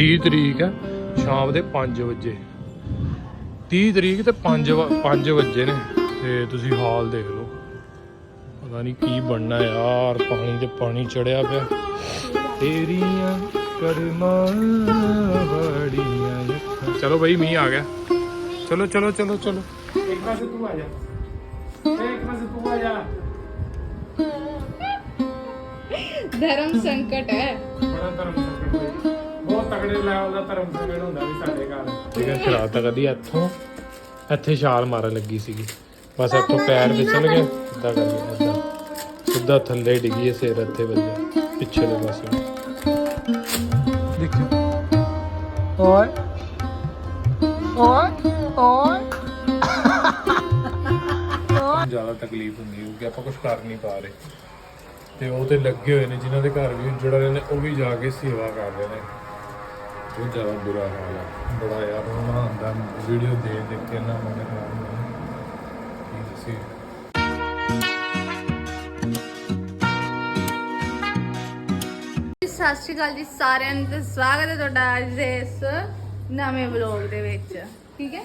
30 ਤਰੀਕ ਹੈ ਸ਼ਾਮ ਦੇ 5 ਵਜੇ। 30 ਤਰੀਕ ਤੇ 5 5 ਵਜੇ ਨੇ ਤੇ ਤੁਸੀਂ ਹਾਲ ਦੇਖ ਲਓ। ਪਤਾ ਨਹੀਂ ਕੀ ਬਣਨਾ ਯਾਰ ਪਾਣੀ ਤੇ ਪਾਣੀ ਚੜਿਆ ਪਿਆ। ਤੇਰੀਆਂ ਕਰਮਾਂ ਚਲੋ ਬਈ ਮੀਂਹ ਆ ਗਿਆ। ਚਲੋ ਚਲੋ ਚਲੋ ਚਲੋ। ਇੱਕ ਪਾਸੇ ਤੂੰ ਆ ਜਾ। ਇੱਕ ਪਾਸੇ ਤੂੰ ਆ ਜਾ। ਧਰਮ ਸੰਕਟ ਹੈ। ਬੜਾ ਧਰਮ ਸੰਕਟ ਹੋਈ ਬਹੁਤ ਤਗੜੇ ਲੈਵਲ ਦਾ ਧਰਮ ਸੰਕਟ ਹੁੰਦਾ ਵੀ ਸਾਡੇ ਘਰ। ਠੀਕ ਹੈ ਸ਼ਰਾਤ ਕਦੀ ਇੱਥੋਂ ਇੱਥੇ ਛਾਲ ਮਾਰਨ ਲੱਗੀ ਸੀਗੀ। ਬਸ ਇੱਥੋਂ ਪੈਰ ਫਿਸਲ ਗਿਆ ਸਿੱਧਾ ਕਰ ਗਿਆ ਏਦਾਂ ਸਿੱਧਾ ਥੱਲੇ ਡਿੱਗੀ ਇਹ ਸਿਰ ਇੱਥੇ ਵੱਜਿਆ ਪਿੱਛੇ ਦੇ ਪਾਸੇ। ਦੇਖਿਓ। ਓਏ ਓਏ ਓਏ। ਜ਼ਿਆਦਾ ਤਕਲੀਫ ਹੁੰਦੀ ਹੈ ਕਿ ਆਪਾਂ ਕੁਝ ਕਰ ਨਹੀਂ ਪਾ ਰਹੇ। ਤੇ ਉਹ ਤੇ ਲੱਗੇ ਹੋਏ ਨੇ ਜਿਨ੍ਹਾਂ ਦੇ ਘਰ ਵੀ ਜੁੜ ਰਹੇ ਨੇ ਉਹ ਵੀ ਜਾ ਕੇ ਸੇਵਾ ਕਰ ਰਹੇ ਨੇ। ਬਹੁਤ ਜ਼ਿਆਦਾ ਬੁਰਾ ਹਾਲ ਹੈ ਬੜਾ ਯਾਰ ਉਹਨਾਂ ਆਂਦਾ ਵੀਡੀਓ ਦੇਖ ਦੇਖ ਕੇ ਨਾ ਮਨ ਖਰਾਬ ਹੁੰਦਾ ਕੀ ਦੱਸੀ ਸਤਿ ਸ਼੍ਰੀ ਅਕਾਲ ਜੀ ਸਾਰਿਆਂ ਨੂੰ ਤੇ ਸਵਾਗਤ ਹੈ ਤੁਹਾਡਾ ਅੱਜ ਦੇ ਇਸ ਨਵੇਂ ਵਲੌਗ ਦੇ ਵਿੱਚ। ਠੀਕ ਹੈ?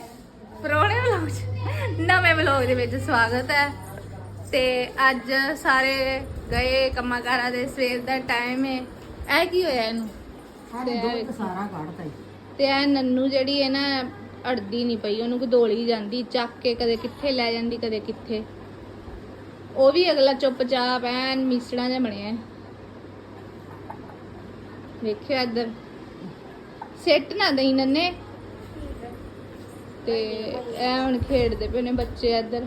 ਪੁਰਾਣੇ ਵਲੌਗ 'ਚ। ਨਵੇਂ ਵਲੌਗ ਦੇ ਵਿੱਚ ਸਵਾਗਤ ਹੈ। ਤੇ ਅੱਜ ਸਾਰੇ ਗਏ ਕੰਮਾਂ ਕਾਰਾਂ ਦੇ ਸਵੇਰ ਦਾ ਟਾਈਮ ਹੈ ਇਹ ਕੀ ਹੋਇਆ ਇਹਨੂੰ? ਤੇ ਇਹ- ਸਾਰਾ ਈ। ਤੇ ਇਹ ਨੰਨੂ ਜਿਹੜੀ ਹੈ ਨਾ ਅੜਦੀ ਨਹੀਂ ਪਈ ਉਹਨੂੰ ਗਦੋਲੀ ਜਾਂਦੀ ਚੱਕ ਕੇ ਕਦੇ ਕਿੱਥੇ ਲੈ ਜਾਂਦੀ ਕਦੇ ਕਿੱਥੇ। ਉਹ ਵੀ ਅਗਲਾ ਚੁੱਪਚਾਪ ਐਨ ਮਿਸੜਾਂ ਜਿਹਾ ਬਣਿਆ। ਹੈ। ਵੇਖਿਓ ਇੱਧਰ। ਸਿੱਟ ਨਾ ਦਈ ਨੰਨੇ। ਤੇ ਇਹ ਹੁਣ ਖੇਡਦੇ ਪਏ ਨੇ ਬੱਚੇ ਇੱਧਰ।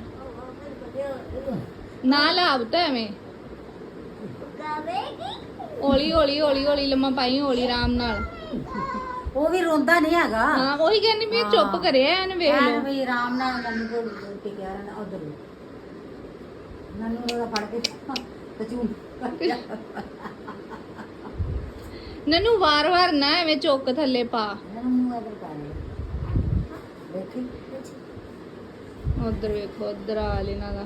ਨਾ ਲਾਭ ਤਾਂ ਐਵੇਂ ਹੌਲੀ ਹੌਲੀ ਹੌਲੀ ਹੌਲੀ ਲੰਮਾ ਪਾਈ ਹੌਲੀ ਆਰਾਮ ਨਾਲ। ਉਹ ਵੀ ਰੋਂਦਾ ਨਹੀਂ ਹੈਗਾ। ਹਾਂ ਉਹੀ ਕਹਿੰਦੀ ਵੀ ਇਹ ਚੁੱਪ ਕਰਿਆ ਇਹਨੇ ਵੇਖ ਐਨ ਲਓ। ਵੀ ਆਰਾਮ ਨਾਲ ਨੰਨੂ ਕੋਲ ਟਿਕਿਆ ਰਹਿਣਾ ਉਧਰ ਨੰਨੂ ਉਹਦਾ ਫੜ ਕੇ ਚੂੰ ਨਨੂ ਵਾਰ-ਵਾਰ ਨਾ ਐਵੇਂ ਚੁੱਕ ਥੱਲੇ ਪਾ। ਨੰਨੂ ਅਦਰ ਕਰ ਦੇਖੀ? ਉਧਰ ਵੇਖੋ ਉਧਰ ਆ ਲੈਣਾ ਦਾ।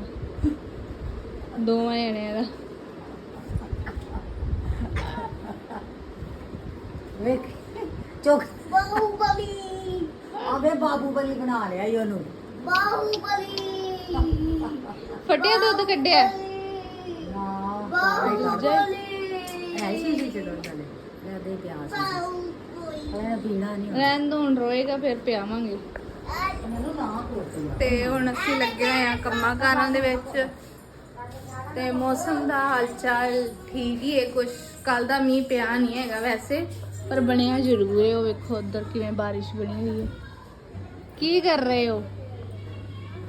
ਦੋਵਾਂ ਜਣਿਆਂ ਦਾ। ਵੇਖ। ਚੁੱਕ। ਬਾਹੂਬਲੀ। ਅਬੇ ਬਾਹੂਬਲੀ ਬਣਾ ਲਿਆ ਈ ਉਹਨੂੰ। ਫਟਿਆ ਦੁੱਧ ਕੱਢਿਆ। ਨਾ ਬਾਹੂਬਲੀ। ਐ ਸੀ ਜੀ ਜਦੋਂ ਚੱਲੇ। ਲੈ ਦੇ ਪਿਆਸ ਐ ਪੀਣਾ ਨਹੀਂ ਰਹਿਣ ਦੋ ਹੁਣ ਰੋਏਗਾ ਫਿਰ ਪਿਆਵਾਂਗੇ। ਮੈਨੂੰ ਨਾ ਕੋਤੀ ਤੇ ਹੁਣ ਅਸੀਂ ਲੱਗੇ ਹੋਏ ਆ ਕੰਮਾਂ ਕਾਰਾਂ ਦੇ ਵਿੱਚ। ਤੇ ਮੌਸਮ ਦਾ ਹਾਲਚਾਲ ਠੀਕ ਹੀ ਹੈ। ਕੁਝ ਕੱਲ ਦਾ ਮੀਂਹ ਪਿਆ ਨਹੀਂ ਹੈਗਾ ਵੈਸੇ। ਪਰ ਬਣਿਆ ਜ਼ਰੂਰ ਹੈ ਉਹ ਵੇਖੋ ਉਧਰ ਕਿਵੇਂ ਬਾਰਿਸ਼ ਬਣੀ ਹੋਈ ਹੈ ਕੀ ਕਰ ਰਹੇ ਹੋ?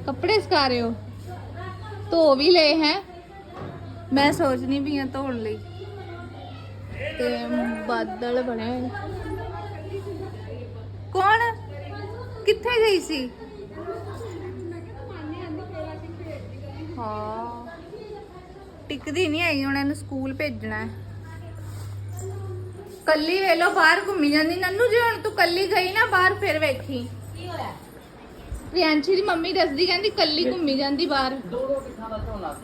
ਕੱਪੜੇ ਸੁਕਾ ਰਹੇ ਹੋ? ਧੋ ਵੀ ਲਏ ਹੈ? ਮੈਂ ਸੋਚਣੀ ਵੀ ਆ ਧੋਣ ਲਈ। ਤੇ ਬਾਦਲ ਬਣੇ ਹੋਏ ਕੌਣ? ਕਿੱਥੇ ਗਈ ਸੀ? ਹਾਂ। ਟਿਕਦੀ ਨਹੀਂ ਹੈਗੀ, ਹੁਣ ਇਹਨੂੰ ਸਕੂਲ ਭੇਜਣਾ ਹੈ। ਕੱਲੀ ਵੇਲੋ ਬਾਹਰ ਘੁੰਮੀ ਜਾਂਦੀ। ਨੰਨੂ ਜੇ ਹੁਣ ਤੂੰ ਕੱਲੀ ਗਈ ਨਾ ਬਾਹਰ ਫਿਰ ਵੇਖੀ। ਕੀ ਹੋਇਆ? ਪ੍ਰਿਆੰਸ਼ੀ ਦੀ ਮੰਮੀ ਦੱਸਦੀ ਕਹਿੰਦੀ ਕੱਲੀ ਘੁੰਮੀ ਜਾਂਦੀ ਬਾਹਰ।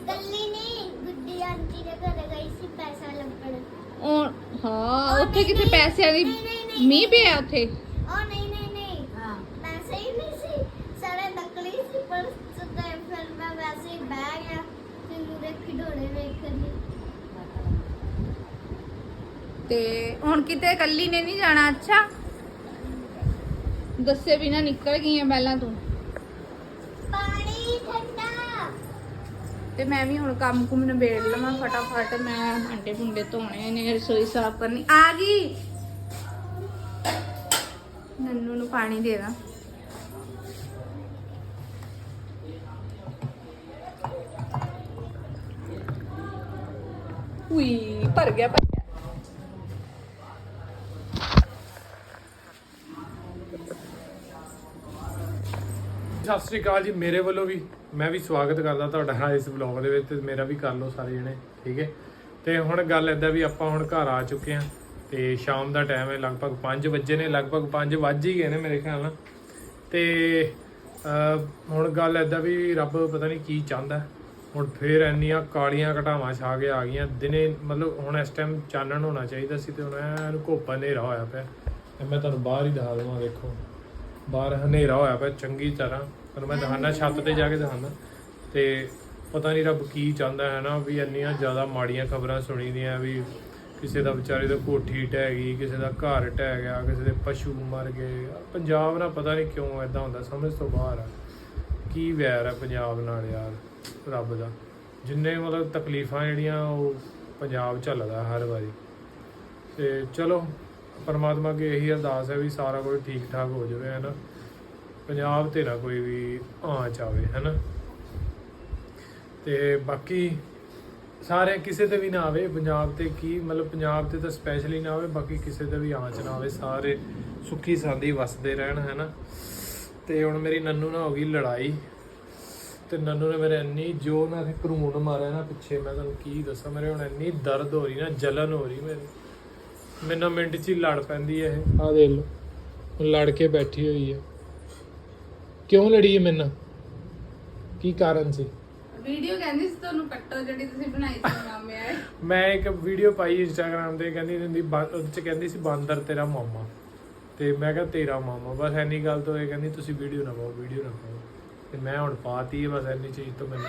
ਗੱਲੀ ਨਹੀਂ ਗੁੱਡੀ ਆਂਟੀ ਦੇ ਘਰੇ ਗਈ ਸੀ ਪੈਸਾ ਲੱਭਣ। ਉਹ ਹਾਂ ਉੱਥੇ ਕਿਤੇ ਪੈਸਿਆਂ ਦੀ ਮੀਂਹ ਪਿਆ ਉੱਥੇ? ਉਹ ਨਹੀਂ ਨਹੀਂ ਨਹੀਂ। ਹਾਂ। ਪੈਸੇ ਹੀ ਨਹੀਂ ਸੀ। ਸਾਰੇ ਨਕਲੀ ਸੀ ਪਰ ਸਦਾ ਫਿਰ ਮੈਂ ਵੈਸੇ ਹੀ ਬਹਿ ਗਿਆ ਤੇ ਮੂਰੇ ਖਿਡੌਣੇ ਵੇਖਣ। ਤੇ ਹੁਣ ਕਿਤੇ ਕੱਲੀ ਨੇ ਨਹੀਂ ਜਾਣਾ ਅੱਛਾ? ਦੱਸੇ ਬਿਨਾ ਨਿਕਲ ਗਈ ਆ ਪਹਿਲਾਂ ਤੂੰ। ਪਾਣੀ ਠੰਡਾ। ਤੇ ਮੈਂ ਵੀ ਹੁਣ ਕੰਮ ਕੁਮ ਨਿਬੇੜ ਲਵਾਂ ਫਟਾਫਟ ਮੈਂ ਭਾਂਡੇ ਭੁੰਡੇ ਧੋਣੇ ਨੇ ਰਸੋਈ ਸਾਫ਼ ਕਰਨੀ। ਆ ਗਈ। ਨੰਨੂ ਨੂੰ ਪਾਣੀ ਦੇ ਦਾਂ। ਉਈ ਭਰ ਗਿਆ ਸਤਿ ਸ੍ਰੀ ਅਕਾਲ ਜੀ, ਮੇਰੇ ਵੱਲੋਂ ਵੀ ਮੈਂ ਵੀ ਸਵਾਗਤ ਕਰਦਾ ਤੁਹਾਡਾ ਇਸ ਵਲੌਗ ਦੇ ਵਿੱਚ ਤੇ ਮੇਰਾ ਵੀ ਕਰ ਲਓ ਸਾਰੇ ਜਣੇ, ਠੀਕ ਹੈ? ਤੇ ਹੁਣ ਗੱਲ ਏਦਾਂ ਵੀ ਆਪਾਂ ਹੁਣ ਘਰ ਆ ਚੁੱਕੇ ਹਾਂ ਤੇ ਸ਼ਾਮ ਦਾ ਟਾਈਮ ਹੈ, ਲਗਭਗ 5 ਵਜੇ ਨੇ, ਲਗਭਗ 5 ਵੱਜ ਹੀ ਗਏ ਨੇ ਮੇਰੇ ਖਿਆਲ ਨਾਲ। ਤੇ ਹੁਣ ਗੱਲ ਏਦਾਂ ਵੀ ਰੱਬ ਪਤਾ ਨਹੀਂ ਕੀ ਚਾਹੁੰਦਾ। ਹੁਣ ਫੇਰ ਇੰਨੀਆਂ ਕਾਲੀਆਂ ਘਟਾਵਾਂ ਛਾ ਕੇ ਆ ਗਈਆਂ, ਦਿਨੇ ਮਤਲਬ ਹੁਣ ਇਸ ਟਾਈਮ ਚਾਨਣ ਹੋਣਾ ਚਾਹੀਦਾ ਸੀ ਤੇ ਹੁਣ ਐਨ ਘੋਪਾ ਹਨੇਰਾ ਹੋਇਆ ਪਿਆ। ਤੇ ਮੈਂ ਤੁਹਾਨੂੰ ਬਾਹਰ ਹੀ ਦਿਖਾ ਦੇਵਾਂ ਦੇਖੋ ਬਾਹਰ ਹਨੇਰਾ ਹੋਇਆ ਪਿਆ, ਚੰਗੀ ਤਰ੍ਹਾਂ। ਪਰ ਮੈਂ ਦਿਖਾਣਾ ਛੱਤ ਤੇ ਜਾ ਕੇ ਦਿਖਾਣਾ ਤੇ ਪਤਾ ਨਹੀਂ ਰੱਬ ਕੀ ਚਾਹੁੰਦਾ ਹੈ ਨਾ, ਵੀ ਇੰਨੀਆਂ ਜ਼ਿਆਦਾ ਮਾੜੀਆਂ ਖਬਰਾਂ ਸੁਣੀ ਦੀਆਂ ਵੀ ਕਿਸੇ ਦਾ ਵਿਚਾਰੇ ਦਾ ਕੋਠੀ ਢਹਿ ਗਈ, ਕਿਸੇ ਦਾ ਘਰ ਢਹਿ ਗਿਆ, ਕਿਸੇ ਦੇ ਪਸ਼ੂ ਮਰ ਗਏ। ਪੰਜਾਬ ਨਾਲ ਪਤਾ ਨਹੀਂ ਕਿਉਂ ਐਦਾਂ ਹੁੰਦਾ, ਸਮਝ ਤੋਂ ਬਾਹਰ ਆ। ਕੀ ਵੈਰ ਆ ਪੰਜਾਬ ਨਾਲ ਯਾਰ, ਰੱਬ ਦਾ। ਜਿੰਨੇ ਮਤਲਬ ਤਕਲੀਫਾਂ ਜਿਹੜੀਆਂ ਉਹ ਪੰਜਾਬ ਝੱਲਦਾ ਹਰ ਵਾਰੀ। ਤੇ ਚਲੋ, ਪਰਮਾਤਮਾ ਅੱਗੇ ਇਹੀ ਅਰਦਾਸ ਹੈ ਵੀ ਸਾਰਾ ਕੁਝ ਠੀਕ ਠਾਕ ਹੋ ਜਾਵੇ, ਹੈ ਨਾ? ਪੰਜਾਬ ਤੇ ਨਾ ਕੋਈ ਵੀ ਆਂਚ ਆਵੇ ਹੈ ਨਾ ਤੇ ਬਾਕੀ ਸਾਰੇ ਕਿਸੇ ਤੇ ਵੀ ਨਾ ਆਵੇ, ਪੰਜਾਬ ਤੇ ਕੀ, ਮਤਲਬ ਪੰਜਾਬ ਤੇ ਤਾਂ ਸਪੈਸ਼ਲੀ ਨਾ ਆਵੇ, ਬਾਕੀ ਕਿਸੇ ਤੇ ਵੀ ਆਂਚ ਨਾ ਆਵੇ, ਸਾਰੇ ਸੁੱਖੀ ਸਾਂਦੀ ਵਸਦੇ ਰਹਿਣ ਹੈ ਨਾ ਤੇ ਹੁਣ ਮੇਰੀ ਨੰਨੂ ਨਾਲ ਹੋ ਗਈ ਲੜਾਈ, ਤੇ ਨੰਨੂ ਨੇ ਮੇਰੇ ਇੰਨੀ ਜੋ ਨਾ ਤੇ ਕਰੂਨ ਮਾਰਿਆ ਨਾ ਪਿੱਛੇ, ਮੈਂ ਤੁਹਾਨੂੰ ਕੀ ਦੱਸਾਂ, ਮੇਰੇ ਹੁਣ ਇੰਨੀ ਦਰਦ ਹੋ ਰਹੀ ਨਾ, ਜਲਨ ਹੋ ਰਹੀ ਮੇਰੇ। ਮੈਨੂੰ ਮਿੰਟ 'ਚ ਹੀ ਲੜ ਪੈਂਦੀ ਹੈ ਇਹ। ਆ ਦੇਖ ਲਓ, ਹੁਣ ਲੜ ਕੇ ਬੈਠੀ ਹੋਈ ਹੈ। ਕਿਉਂ ਲੜੀ ਹੈ ਮੇਰੇ ਨਾਲ ਕੀ ਕਾਰਨ ਸੀ? ਵੀਡੀਓ ਕਹਿੰਦੀ ਸੀ ਤੁਹਾਨੂੰ ਕੱਟੋ ਜਿਹੜੀ ਤੁਸੀਂ ਬਣਾਈ ਸੀ ਮਾਮੇ ਆਏ ਮੈਂ ਇੱਕ ਵੀਡੀਓ ਪਾਈ ਇੰਸਟਾਗ੍ਰam ਤੇ ਕਹਿੰਦੀ ਹੁੰਦੀ ਉਹਦੇ ਚ ਕਹਿੰਦੀ ਸੀ ਬਾਂਦਰ ਤੇਰਾ ਮਾਮਾ। ਤੇ ਮੈਂ ਕਿਹਾ ਤੇਰਾ ਮਾਮਾ। ਬਸ ਐਨੀ ਗੱਲ ਤੋਂ ਇਹ ਕਹਿੰਦੀ ਤੁਸੀਂ ਵੀਡੀਓ ਨਾ ਪਾਓ ਵੀਡੀਓ ਨਾ ਪਾਓ। ਤੇ ਮੈਂ ਹੁਣ ਪਾਤੀ ਹੈ ਬਸ ਐਨੀ ਚੀਜ਼ ਤੋਂ ਮੈਨੂੰ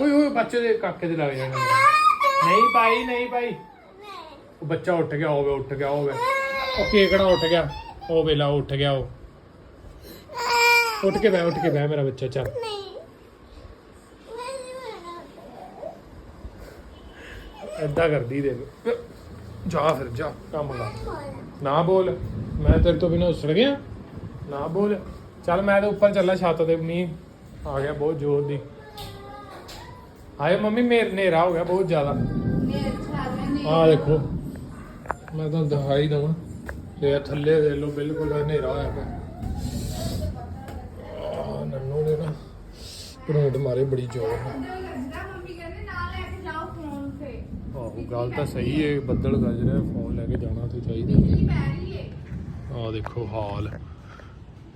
ਓਏ ਓਏ ਬੱਚੇ ਦੇ ਕਾਕੇ ਦੇ ਲੱਗ ਜਾਣਾ। ਨਹੀਂ ਪਾਈ ਨਹੀਂ ਪਾਈ ਉਹ ਬੱਚਾ ਉੱਠ ਗਿਆ ਹੋਵੇ ਉੱਠ ਗਿਆ ਹੋਵੇ ਉਹ ਕੇਕੜਾ ਉੱਠ ਗਿਆ ਉਹ ਵੇਲਾ ਉੱਠ ਗਿਆ ਉਹ। ਉੱਠ ਕੇ ਬਹਿ, ਉੱਠ ਕੇ ਬਹਿ ਮੇਰਾ ਬੱਚਾ, ਚੱਲ। ਨਹੀਂ ਏਦਾਂ ਕਰਦੀ ਦੇ ਜਾ ਫਿਰ, ਜਾ, ਕੰਮ ਕਰ ਨਾ ਬੋਲ, ਮੈਂ ਤੇਰੇ ਤੋਂ ਬਿਨਾਂ ਉਸੜ ਗਿਆ। ਨਾ ਬੋਲ। ਚੱਲ ਮੈਂ ਤੇ ਉੱਪਰ ਚੱਲਾ ਛੱਤ ਤੇ, ਮੀਂਹ ਆ ਗਿਆ ਬਹੁਤ ਜ਼ੋਰ ਦੀ। ਆਏ ਮੰਮੀ, ਮੇਰ ਹਨੇਰਾ ਹੋ ਗਿਆ ਬਹੁਤ ਜ਼ਿਆਦਾ। ਆ ਦੇਖੋ, ਮੈਂ ਤੁਹਾਨੂੰ ਦਿਖਾਈ ਦਵਾਂ। ਤੇ ਥੱਲੇ ਦੇ ਲੋ ਬਿਲਕੁਲ ਹਨੇਰਾ ਹੋਇਆ ਪਿਆ। ਪਰੋਂਡ ਮਾਰੇ ਬੜੀ ਜ਼ੋਰ ਨਾਲ। ਮੰਮੀ ਕਹਿੰਦੇ ਨਾਲ ਲੈ ਕੇ ਜਾਓ ਫੋਨ ਤੇ ਆਹੋ ਗੱਲ ਤਾਂ ਸਹੀ ਹੈ ਬੱਦਲ ਗੱਜ ਰਿਹਾ ਫੋਨ ਲੈ ਕੇ ਜਾਣਾ ਤੇ ਚਾਹੀਦਾ। ਏ? ਆ ਦੇਖੋ ਹਾਲ।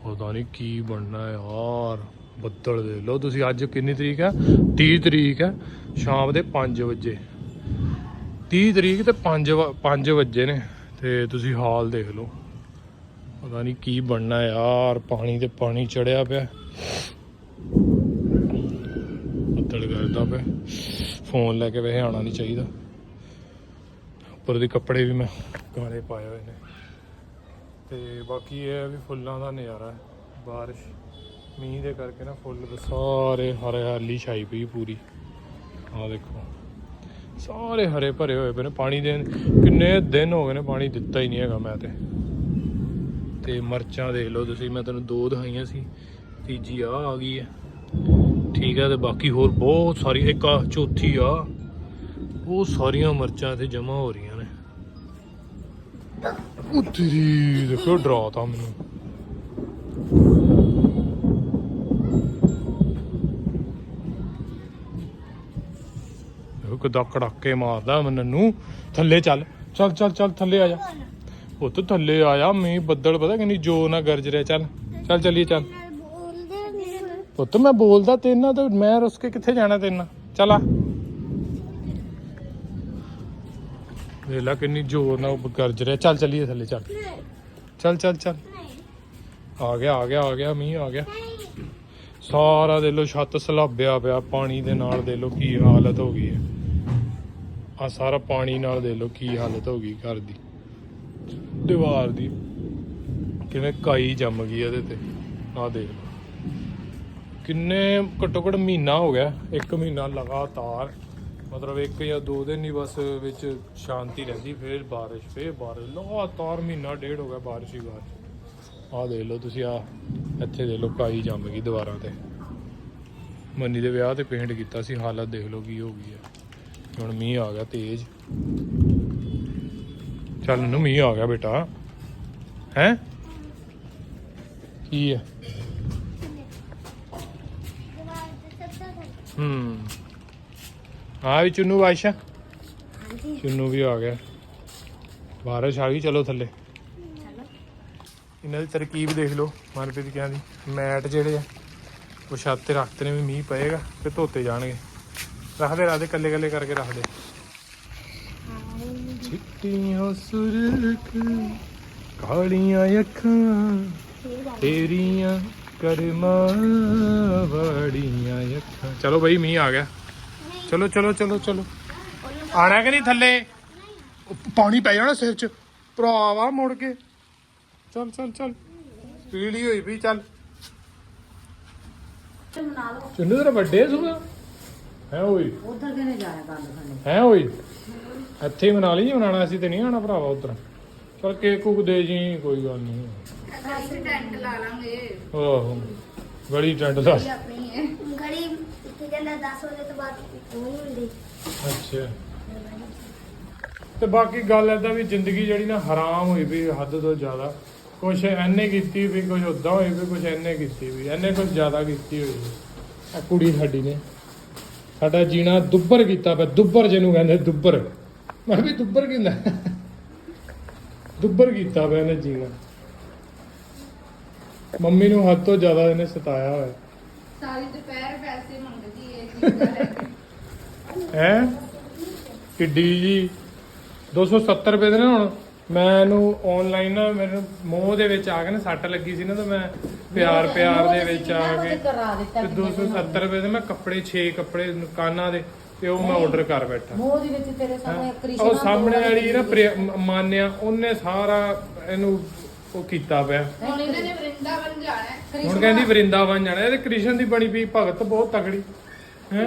ਪਤਾ ਨਹੀਂ ਕੀ ਬਣਨਾ ਹੈ ਯਾਰ। ਬੱਦਲ ਦੇਖ ਲਓ ਤੁਸੀਂ ਅੱਜ ਕਿੰਨੀ ਤਰੀਕ ਹੈ 30 ਤਰੀਕ ਹੈ ਸ਼ਾਮ ਦੇ 5 ਵਜੇ। 30 ਤਰੀਕ ਤੇ 5 5 ਵਜੇ ਨੇ ਤੇ ਤੁਸੀਂ ਹਾਲ ਦੇਖ ਲਓ। ਪਤਾ ਨਹੀਂ ਕੀ ਬਣਨਾ ਯਾਰ ਪਾਣੀ ਤੇ ਪਾਣੀ ਚੜਿਆ ਪਿਆ। ਕਰਦਾ ਪਿਆ। ਫੋਨ ਲੈ ਕੇ ਵੈਸੇ ਆਉਣਾ ਨਹੀਂ ਚਾਹੀਦਾ। ਉੱਪਰ ਦੇ ਕੱਪੜੇ ਵੀ ਮੈਂ ਕਾਲੇ ਪਾਏ ਹੋਏ ਨੇ। ਤੇ ਬਾਕੀ ਇਹ ਹੈ ਵੀ ਫੁੱਲਾਂ ਦਾ ਨਜ਼ਾਰਾ ਹੈ। ਬਾਰਿਸ਼, ਮੀਂਹ ਦੇ ਕਰਕੇ ਨਾ ਫੁੱਲ ਸਾਰੇ ਹਰਿਆਲੀ ਛਾਈ ਪਈ ਪੂਰੀ। ਆਹ ਦੇਖੋ। ਸਾਰੇ ਹਰੇ ਭਰੇ ਹੋਏ ਪਏ ਨੇ। ਪਾਣੀ ਦੇ ਕਿੰਨੇ ਦਿਨ ਹੋ ਗਏ ਨੇ ਪਾਣੀ ਦਿੱਤਾ ਹੀ ਨਹੀਂ ਹੈਗਾ ਮੈਂ ਤੇ। ਤੇ ਮਰਚਾਂ ਦੇਖ ਲਓ ਤੁਸੀਂ, ਮੈਂ ਤੁਹਾਨੂੰ ਦੋ ਦਿਖਾਈਆਂ ਸੀ। ਤੀਜੀ ਆ ਆ ਗਈ ਹੈ। ਠੀਕ ਹੈ ਤੇ ਬਾਕੀ ਹੋਰ ਬਹੁਤ ਸਾਰੀ ਇੱਕ ਆ ਚੌਥੀ ਆ। ਉਹ ਸਾਰੀਆਂ ਮਰਚਾਂ ਇੱਥੇ ਜਮ੍ਹਾਂ ਹੋ ਰਹੀਆਂ ਨੇ। ਉਤਰੀ ਦੇਖੋ ਡਰਾਤਾ ਮੈਨੂੰ। ਉਹ ਕਿਦਾਂ ਕੜਾਕੇ ਮਾਰਦਾ ਮੈਨੂੰ ਥੱਲੇ ਚੱਲ ਚੱਲ ਚੱਲ ਚੱਲ ਥੱਲੇ ਆ ਜਾ। ਉਹ ਤਾਂ ਥੱਲੇ ਆ ਜਾ ਮੀਂਹ ਬੱਦਲ ਪਤਾ ਕਿੰਨੀ ਜ਼ੋਰ ਨਾਲ ਗਰਜ ਰਿਹਾ ਚੱਲ। ਚੱਲ ਚੱਲੀਏ ਚੱਲ। ਪੁੱਤ, ਮੈਂ ਬੋਲਦਾ ਤੇਰੇ ਤੇ, ਮੈਂ ਰੁੱਸ ਕੇ ਕਿੱਥੇ ਜਾਣਾ ਤੇਰੇ ਨਾਲ ਆ। ਵੇਖ ਲਾ ਕਿੰਨੀ ਜ਼ੋਰ ਨਾਲ ਉਹ ਗਰਜ ਰਿਹਾ। ਚੱਲ ਚੱਲੀਏ ਥੱਲੇ, ਚੱਲ। ਚੱਲ ਚੱਲ ਚੱਲ। ਆ ਗਿਆ ਆ ਗਿਆ ਆ ਗਿਆ, ਮੀਂਹ ਆ ਗਿਆ। ਸਾਰਾ ਦੇ ਲੋ ਛੱਤ ਸਲਾਬਿਆ ਪਿਆ, ਪਾਣੀ ਦੇ ਨਾਲ ਦੇ ਲੋ ਕੀ ਹਾਲਤ ਹੋ ਗਈ ਹੈ। ਆ ਸਾਰਾ ਪਾਣੀ ਨਾਲ ਦੇ ਲੋ ਕੀ ਹਾਲਤ ਹੋ ਗਈ ਘਰ ਦੀ। ਦੀਵਾਰ ਦੀ। ਕਿਵੇਂ ਕਾਈ ਜੰਮ ਗਈ ਇਹਦੇ ਤੇ। ਆ ਦੇਖ ਲਓ। ਕਿੰਨੇ ਘੱਟੋ ਘੱਟ ਮਹੀਨਾ ਹੋ ਗਿਆ, ਇੱਕ ਮਹੀਨਾ ਲਗਾਤਾਰ। ਮਤਲਬ ਇੱਕ ਜਾਂ ਦੋ ਦਿਨ ਹੀ ਬਸ ਵਿੱਚ ਸ਼ਾਂਤੀ ਰਹਿੰਦੀ, ਫਿਰ ਬਾਰਿਸ਼ ਫਿਰ ਬਾਰਿਸ਼। ਲਗਾਤਾਰ ਮਹੀਨਾ ਡੇਢ ਹੋ ਗਿਆ ਬਾਰਿਸ਼ ਹੀ ਬਾਰਿਸ਼। ਆਹ ਦੇਖ ਲਓ ਤੁਸੀਂ ਆ ਇੱਥੇ ਦੇਖ ਲਓ ਕਾਈ ਜੰਮ ਗਈ ਦੀਵਾਰਾਂ ਤੇ। ਮੰਨੀ ਦੇ ਵਿਆਹ ਤੇ ਪੇਂਟ ਕੀਤਾ ਸੀ, ਹਾਲਤ ਦੇਖ ਲਓ ਕੀ ਹੋ ਗਈ ਹੈ ਹੁਣ ਮੀਂਹ ਆ ਗਿਆ ਤੇਜ਼। ਚੱਲ ਨੂੰ ਮੀਂਹ ਆ ਗਿਆ ਬੇਟਾ। ਹੈ? ਕੀ ਹੈ ਦੀਵਾਰ ਤੇ ਸਭ ਤੋਂ ਹੂੰ। ਆ ਵੀ ਚੁੰਨੂ ਬਾਦਸ਼ਾ ਚੁੰਨੂ ਵੀ ਆ ਗਿਆ। ਬਾਰਿਸ਼ ਆ ਗਈ ਚਲੋ ਥੱਲੇ। ਇਹਨਾਂ ਦੀ ਤਰਕੀਬ ਦੇਖ ਲਓ ਮਨਪ੍ਰੀਤ ਕਹਿੰਦੀ ਮੈਟ ਜਿਹੜੇ ਆ ਉਹ ਛੱਤ ਤੇ ਰੱਖਦੇ ਨੇ ਵੀ ਮੀਂਹ ਪਏਗਾ ਤੇ ਧੋਤੇ ਜਾਣਗੇ। ਰੱਖਦੇ ਰੱਖਦੇ ਕੱਲੇ ਕੱਲੇ ਕਰਕੇ ਰੱਖਦੇ। ਚਿੱਟੀਆਂ ਸੁਰਖ ਕਾਲੀਆਂ ਅੱਖਾਂ ਤੇਰੀਆਂ ਕਰਮਾਂ ਵਾੜੀਆਂ ਅੱਖਾਂ। ਚਲੋ ਬਈ ਮੀਂਹ ਆ ਗਿਆ। ਚਲੋ ਚਲੋ ਚਲੋ ਚਲੋ। ਆਣਾ ਕਿ ਨਹੀਂ ਥੱਲੇ? ਪਾਣੀ ਪੈ ਜਾਣਾ ਸਿਰ 'ਚ। ਭਰਾਵਾ ਮੁੜ ਕੇ। ਚੱਲ ਚੱਲ ਚੱਲ। ਪੀਲੀ ਹੋਈ ਵੀ ਚੱਲ। ਚੁੰਨੂ ਤੇਰਾ ਵੱਡੇ ਸੁਗਾ ਹੈ ਓਏ। ਉਧਰ ਕਿਨੇ ਜਾਣਾ ਗੱਲ ਹੈ ਓਏ। ਇੱਥੇ ਮਨਾ ਲਈ ਮਨਾਣਾ ਅਸੀਂ ਤੇ ਨਹੀਂ ਆਣਾ ਭਰਾਵਾ ਉਧਰ। ਚਲ ਕੇਕ ਕੁਕ ਦੇ ਜੀ ਕੋਈ ਗੱਲ ਨਹੀਂ। ਅਸੀਂ ਟੈਂਟ ਲਾ ਲਾਂਗੇ। ਆਹੋ ਗਲੀ ਟੈਂਟ ਦਾ ਇਹ ਆਪਣੀ ਹੈ। ਗੜੀ ਕੀ ਕਹਿੰਦਾ 10 ਵਜੇ ਤੋਂ ਬਾਅਦ ਉਹ ਨਹੀਂ ਹੁੰਦੀ। ਅੱਛਾ। ਤੇ ਬਾਕੀ ਗੱਲ ਏਦਾਂ ਵੀ ਜ਼ਿੰਦਗੀ ਜਿਹੜੀ ਨਾ ਹਰਾਮ ਹੋਈ ਵੀ ਹੱਦ ਤੋਂ ਜ਼ਿਆਦਾ। ਕੁਛ ਐਨੇ ਕੀਤੀ ਵੀ ਕੁਛ ਉਦਾਂ ਹੋਈ ਵੀ ਕੁਛ ਐਨੇ ਕੀਤੀ ਵੀ ਐਨੇ ਕੁਛ ਜ਼ਿਆਦਾ ਕੀਤੀ ਹੋਈ ਆ ਕੁੜੀ ਸਾਡੀ ਨੇ। ਸਾਡਾ ਜੀਣਾ ਦੁੱਬਰ ਕੀਤਾ ਪਿਆ ਦੁੱਬਰ ਜਿਹਨੂੰ ਕਹਿੰਦੇ ਦੁੱਬਰ। ਮੈਂ ਵੀ ਦੁੱਬਰ ਕਹਿੰਦਾ ਦੁੱਬਰ ਕੀਤਾ ਪਿਆ ਇਹਨੇ ਜੀਣਾ। ਮੰਮੀ ਨੂੰ ਹੱਦ ਤੋਂ ਜ਼ਿਆਦਾ ਇਹਨੇ ਸਤਾਇਆ ਹੋਇਆ। ਸਾਰੀ ਦੁਪਹਿਰ ਪੈਸੇ ਮੰਗਦੀ ਏ ਕੇ। ਹੈ? ਕਿੱਡੀ ਜੀ। 270 ਰੁਪਏ ਦੇ ਨਾ ਹੁਣ। ਮੈਂ ਇਹਨੂੰ ਆਨਲਾਈਨ ਨਾ ਮੇਰੇ ਮੋਹ ਦੇ ਵਿੱਚ ਆ ਕੇ ਨਾ ਸੱਟ ਲੱਗੀ ਸੀ ਨਾ ਤਾਂ ਮੈਂ ਪਿਆਰ ਪਿਆਰ ਦੇ ਵਿੱਚ ਆ ਕੇ ਕਰਾ ਦਿੱਤਾ ਤੇ 270 ਰੁਪਏ ਦੇ ਮੈਂ ਕੱਪੜੇ 6 ਕੱਪੜੇ ਕਾਨਾਂ ਦੇ ਤੇ ਉਹ ਮੈਂ ਆਰਡਰ ਕਰ ਬੈਠਾ। ਮੋਹ ਦੇ ਵਿੱਚ ਤੇਰੇ ਸਾਹਮਣੇ ਕ੍ਰਿਸ਼ਨ ਉਹ ਸਾਹਮਣੇ ਵਾਲੀ ਨਾ ਪ੍ਰਿਆ- ਮ- ਮਾਨਿਆ ਉਹਨੇ ਸਾਰਾ ਇਹਨੂੰ ਉਹ ਕੀਤਾ ਪਿਆ। ਹੁਣ ਇਹਨਾਂ ਨੇ ਵਰਿੰਦਾਵਨ ਜਾਣਾ ਹੈ। ਹੁਣ ਕਹਿੰਦੀ ਵਰਿੰਦਾਵਨ ਜਾਣਾ ਇਹ ਤੇ ਕ੍ਰਿਸ਼ਨ ਦੀ ਬਣੀ ਪਈ ਭਗਤ ਬਹੁਤ ਤਗੜੀ ਹੈ?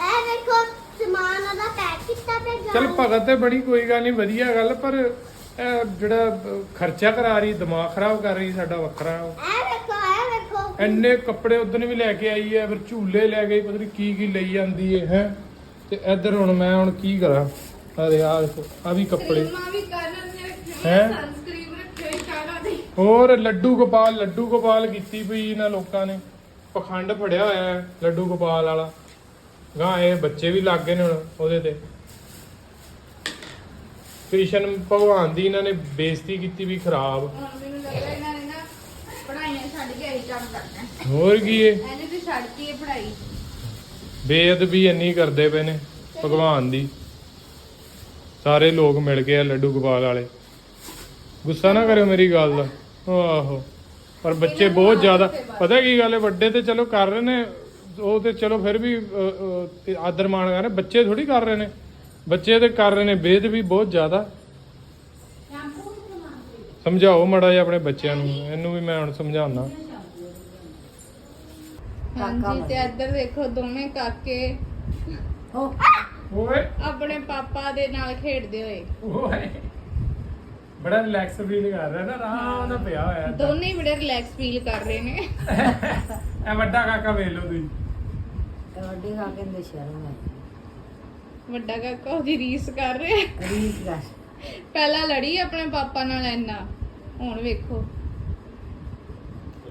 ਇਹ ਵੇਖੋ ਸਮਾਨ ਉਹਦਾ ਪੈਕ ਕੀਤਾ ਪਿਆ ਚਲ ਜਾਮ। ਭਗਤ ਤੇ ਬੜੀ ਕੋਈ ਗੱਲ ਨਹੀਂ ਵਧੀਆ ਗੱਲ ਪਰ ਇਹ ਜਿਹੜਾ ਅਹ, ਖਰਚਾ ਕਰਾ ਰਹੀ ਦਿਮਾਗ ਖਰਾਬ ਕਰ ਰਹੀ ਸਾਡਾ ਵੱਖਰਾ ਇਹ ਵੇਖੋ ਐਨੇ ਕੱਪੜੇ ਉਦੋਂ ਵੀ ਲੈ ਕੇ ਆਈ ਹੈ ਫਿਰ ਝੂਲੇ ਲੈ ਗਈ ਪਤਾ ਨਹੀਂ ਕੀ ਕੀ ਲਈ ਜਾਂਦੀ ਹੈ ਹੈ? ਤੇ ਇੱਧਰ ਹੁਣ ਮੈਂ ਹੁਣ ਕੀ ਕਰਾਂ? ਅਰੇ ਦੇਖੋ ਆ ਵੀ ਕੱਪੜੇ। ਹੈਂ? ਹੋਰ ਲੱਡੂ ਗੋਪਾਲ ਲੱਡੂ ਗੋਪਾਲ ਕੀਤੀ ਪਈ ਇਹਨਾਂ ਲੋਕਾਂ ਨੇ। ਪਖੰਡ ਫੜਿਆ ਹੋਇਆ ਹੈ ਲੱਡੂ ਗੋਪਾਲ ਵਾਲਾ। ਗਾਂ ਇਹ ਬੱਚੇ ਵੀ ਲੱਗ ਗਏ ਨੇ ਹੁਣ ਉਹਦੇ ਤੇ। ਕ੍ਰਿਸ਼ਨ ਭਗਵਾਨ ਦੀ ਇਹਨਾਂ ਨੇ ਬੇਇੱਜ਼ਤੀ ਕੀਤੀ ਵੀ ਖਰਾਬ। ਮੈਨੂੰ ਲੱਗਦਾ ਇਹਨਾਂ ਕੰਮ ਕਰਨਾ। ਹੈ। ਹੋਰ ਕੀ ਇਹ ਇਹਨੇ ਤੇ ਛੱਡਤੀ ਹੈ ਪੜਾਈ ਬੇਅਦਬੀ ਇੰਨੀ ਕਰਦੇ ਪਏ ਨੇ ਭਗਵਾਨ ਦੀ। ਸਾਰੇ ਲੋਕ ਮਿਲ ਕੇ ਆ ਲੱਡੂ ਗੋਪਾਲ ਵਾਲੇ। ਗੁੱਸਾ ਨਾ ਕਰਿਓ ਮੇਰੀ ਗੱਲ ਦਾ। ਆਹੋ। ਪਰ ਬੱਚੇ ਬਹੁਤ ਜ਼ਿਆਦਾ ਪਤਾ ਕੀ ਗੱਲ ਹੈ ਵੱਡੇ ਤੇ ਚਲੋ ਕਰ ਰਹੇ ਨੇ ਉਹ ਤੇ ਚਲੋ ਫਿਰ ਵੀ ਅ, ਅ, ਤੇ ਆਦਰ ਮਾਣ ਕਰ ਰਹੇ ਬੱਚੇ ਥੋੜੀ ਕਰ ਰਹੇ ਨੇ। ਬੱਚੇ ਤੇ ਕਰ ਰਹੇ ਨੇ। ਬੇਅਦਬੀ ਬਹੁਤ ਜ਼ਿਆਦਾ। ਸਮਝਾਓ ਮੜਾ ਜਿਹਾ ਆਪਣੇ ਬੱਚਿਆਂ ਨੂੰ। ਇਹਨੂੰ ਵੀ ਮੈਂ ਹੁਣ ਸਮਝਾਉਣਾ ਹਾਂਜੀ ਤੇ ਇੱਧਰ ਦੇਖੋ ਦੋਵੇਂ ਕਾਕੇ ਓਏ ਆਪਣੇ ਪਾਪਾ ਦੇ ਨਾਲ ਖੇਡਦੇ ਹੋਏ। ਓਏ ਬੜਾ ਰਿਲੈਕਸ ਫੀਲ ਕਰ ਰਿਹਾ ਨਾ ਆਰਾਮ ਨਾਲ ਪਿਆ ਹੋਇਆ ਏਦਾਂ। ਦੋਨੇ ਹੀ ਬੜੇ ਰਿਲੈਕਸ ਫੀਲ ਕਰ ਰਹੇ ਨੇ। ਇਹ ਵੱਡਾ ਕਾਕਾ ਵੇਖ ਲਓ ਤੁਸੀਂ। ਕਬੱਡੀ ਖਾ ਕੇ ਅੰਦਰ ਸ਼ਰਮ ਹੈ ਵੱਡਾ ਕਾਕਾ ਉਹਦੀ ਰੀਸ ਕਰ ਰਿਹਾ। ਹੈ। ਰੀਸ ਕਰ। ਪਹਿਲਾਂ ਲੜੀ ਆਪਣੇ ਪਾਪਾ ਨਾਲ ਇੰਨਾ। ਹੁਣ ਵੇਖੋ।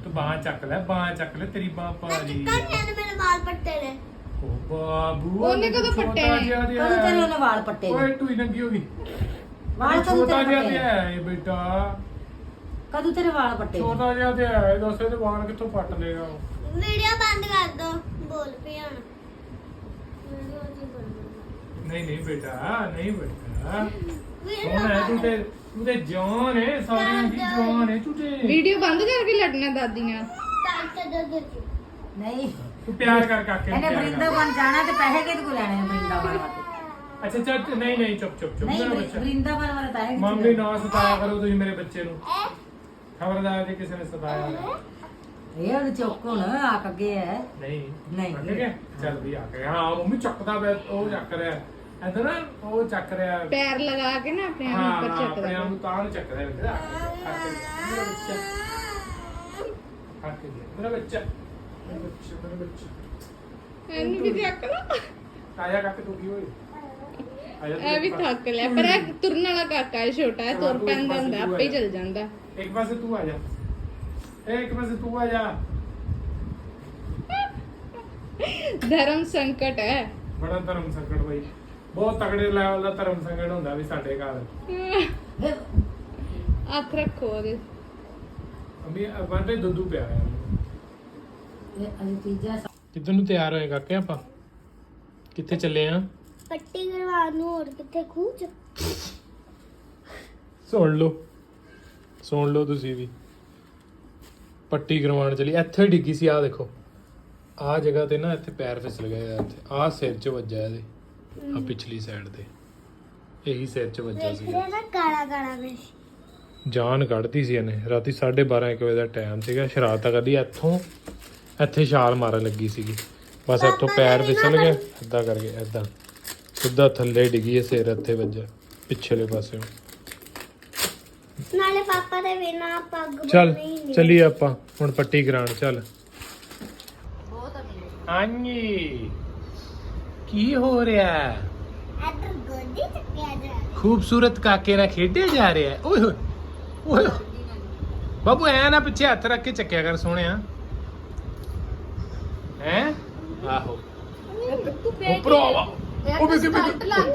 ਤੂੰ ਬਾਹ ਚੱਕ ਲੈ ਬਾਹ ਚੱਕ ਲੈ ਤੇਰੀ ਬਾਹ ਭਾਰੀ ਕੰਨਿਆਂ ਨੇ ਮੇਰੇ ਵਾਲ ਪੱਟੇ ਨੇ। ਓ ਬਾਬੂ ਉਹਨੇ ਕਦੋਂ ਪੱਟੇ ਕਦੋਂ ਤੇਰੇ ਉਹਨੇ ਵਾਲ ਪੱਟੇ ਓਏ ਨੇ ਤੂੰ ਹੀ ਨੰਗੀ ਹੋ ਗਈ। ਵਾਲ ਕਦੋਂ ਛੋਟਾ ਤੇਰੇ ਜਿਹਾ ਪੱਟੇ ਤੇ ਨੇ? ਹੈ ਇਹ ਬੇਟਾ। ਕਦੋਂ ਤੇਰੇ ਵਾਲ ਪੱਟੇ ਨੇ? ਛੋਟਾ ਜਿਹਾ ਤੇ ਹੈ ਦੱਸੇ ਤੇ ਬਾਣ ਕਿੱਥੋਂ ਪੱਟ ਲੇਗਾ ਉਹ? ਵੀਡੀਓ ਬੰਦ ਕਰ ਦੋ ਬੋਲ ਪਈ ਹੁਣ। ਵੀਡੀਓ ਨਹੀਂ ਨਹੀਂ ਨਹੀਂ ਬੇਟਾ ਨਹੀਂ ਬੇਟਾ। ਵੀਡੀਓ ਹੁਣ ਹੈ ਤੂੰ ਤੇ ਤੂੰ ਤੇ ਜਾਨ ਹੈ ਸਾਰਿਆਂ ਦੀ ਜਾਨ ਹੈ ਤੂੰ ਤੇ ਵੀਡੀਓ ਬੰਦ ਕਰਕੇ ਲੜਨਾ ਦਾਦੀ ਨਾਲ ਨਹੀਂ। ਤੂੰ ਪਿਆਰ ਕਰ ਕਾਕੇ ਨੂੰ ਇਹਨੇ ਪਿਆਰ ਕਰ। ਬ੍ਰਿੰਦਾਵਨ ਜਾਣਾ ਤੇ ਪੈਸੇ ਕਿਹਦੇ ਕੋਲ ਲੈਣੇ ਨੇ ਬ੍ਰਿੰਦਾਵਨ ਵਾਸਤੇ ਅੱਛਾ ਚੱਲ ਨਹੀਂ ਨਹੀਂ ਚੁੱਪ ਚੁੱਪ ਚੁੱਪ। ਨਹੀਂ ਮੇਰਾ ਬੱਚਾ ਬ੍ਰਿੰਦਾਵਨ ਵਾਲੇ ਪੈਸੇ ਕਿੱਥੇ ਮੰਮੀ ਲੈਣੇ? ਨਾ ਸਤਾਇਆ ਕਰੋ ਤੁਸੀਂ ਮੇਰੇ ਬੱਚੇ ਨੂੰ। ਖਬਰਦਾਰ ਜੇ ਕਿਸੇ ਨੇ ਸਤਾਇਆ ਹੋਇਆ। ਇਹ ਉਹਦੇ ਚੁੱਕ ਹੁਣ ਆ ਅੱਗੇ ਹੈ। ਨਹੀਂ ਨਹੀਂ। ਪੱਕ ਗਿਆ ਚੱਲ ਵੀ ਆ ਗਿਆ ਹਾਂ ਮੰਮੀ ਚੱਕਦਾ ਪਿਆ ਉਹ ਚੱਕ ਰਿਹਾ। ਇਧਰ ਨਾ ਉਹ ਚੱਕ ਰਿਹਾ। ਪੈਰ ਲਗਾ ਕੇ ਨਾ ਆਪਣੇ ਆਪ ਹਾਂ ਨੂੰ ਉੱਪਰ ਆਪਣੇ ਆਪ ਨੂੰ ਤਾਂ ਨੂੰ ਚੱਕ ਰਿਹਾ ਕੇ। ਮੇਰਾ ਬੱਚਾ ਆ ਕੇ ਗਿਆ। ਮੇਰਾ ਬੱਚਾ ਮੇਰਾ ਬੱਚਾ ਮੇਰਾ ਬੱਚਾ ਇਹਨੂੰ ਵੀ ਚੱਕ ਲਓ ਆਇਆ ਕਾਕੇ ਤੂੰ ਕੀ ਹੋਈ ਤੂੰ ਇਹ ਵੀ ਇੱਕ ਪਾਸੇ- ਥੱਕ ਲਿਆ ਪਰ ਇਹ ਤੁਰਨ ਵਾਲਾ ਕਾਕਾ ਹੈ ਛੋਟਾ ਹੈ ਤੁਰ ਪੈਂਦਾ ਹੁੰਦਾ ਆਪੇ ਹੀ ਚੱਲ ਜਾਂਦਾ। ਇੱਕ ਪਾਸੇ ਤੂੰ ਆ ਜਾ। ਇਹ ਇੱਕ ਪਾਸੇ ਤੂੰ ਆ ਜਾ। ਧਰਮ ਸੰਕਟ ਹੈ। ਬੜਾ ਧਰਮ ਸੰਕਟ ਬਈ। ਬਹੁਤ ਤਗੜੇ ਲੈਵਲ ਦਾ ਧਰਮ ਸੰਕਟ ਹੁੰਦਾ ਵੀ ਸਾਡੇ ਘਰ। ਅੱਖ ਰੱਖੋ ਉਹਦੇ। ਅਮੀ ਬੰਦੇ ਦੁੱਧੂ ਪਿਆ ਹੈ ਇਹ ਅਜੇ ਤੀਜਾ ਕਿੱਧਰ ਨੂੰ ਤਿਆਰ ਹੋਏ ਕਾਕੇ ਆਪਾਂ? ਕਿੱਥੇ ਚੱਲੇ ਆ? ਪੱਟੀ ਕਰਵਾਉਣ ਨੂੰ ਹੋਰ ਕਿੱਥੇ? ਖੂਚ ਸੁਣ ਲਓ। ਸੁਣ ਲਓ ਤੁਸੀਂ ਵੀ। ਪੱਟੀ ਕਰਵਾਉਣ ਚਲੀ। ਇੱਥੇ ਡਿੱਗੀ ਸੀ ਆ ਦੇਖੋ। ਆ ਜਗ੍ਹਾ ਤੇ ਨਾ ਇੱਥੇ ਪੈਰ ਫਿਸਲ ਗਿਆ ਇੱਥੇ। ਆ ਸਿਰ 'ਚ ਵੱਜਾ ਇਹਦੇ। ਆ ਪਿਛਲੀ ਸਾਈਡ ਤੇ ਇਹੀ ਸਿਰ 'ਚ ਵੱਜਾ ਸੀ ਦੇਖਦੇ ਨਾ ਕਾਲਾ ਕਾਲਾ ਵਿੱਚ ਜਾਨ ਕੱਢਤੀ ਸੀ ਇਹਨੇ। ਰਾਤੀ 12:30 1 ਵਜੇ ਦਾ ਟਾਈਮ ਸੀਗਾ। ਸ਼ਰਾਰਤਾਂ ਕਰਦੀ ਇੱਥੋਂ ਇੱਥੇ ਛਾਲ ਮਾਰਨ ਲੱਗੀ ਸੀਗੀ। ਬਸ ਇੱਥੋਂ ਪੈਰ ਫਿਸਲ ਗਿਆ। ਏਦਾਂ ਕਰਕੇ ਏਦਾਂ। ਸਿੱਧਾ ਥੱਲੇ ਡਿੱਗੀ ਸਿਰ ਇੱਥੇ ਵੱਜਾ ਪਿਛਲੇ ਪਾਸੇ। ਨਾਲੇ ਪਾਪਾ ਦੇ ਬਿਨਾ ਪੱਗ ਚੱਲ। ਚੱਲੀਏ ਆਪਾਂ। ਹੁਣ ਪੱਟੀ ਕਰਾਉਣ ਚੱਲ। ਬਹੁਤ ਅਮੀਰ ਹਾਂਜੀ। ਕੀ ਹੋ ਰਿਹਾ? ਹੈ ਇੱਧਰ ਗੋਦੀ ਚੱਕਿਆ ਜਾ ਖੂਬਸੂਰਤ ਕਾਕੇ ਨਾਲ ਖੇਡਿਆ ਜਾ ਰਿਹਾ ਹੈ। ਓਏ ਹੋਏ ਓਏ ਹੋਏ। ਬਾਬੂ ਐ ਨਾ ਪਿੱਛੇ ਹੱਥ ਰੱਖ ਕੇ ਚੱਕਿਆ ਕਰ ਸੋਹਣਿਆ। ਹੈ? ਆਹੋ। ਤੂੰ ਉਹ ਭਰਾਵਾ ਉਹ ਵੀ ਕਿਵੇਂ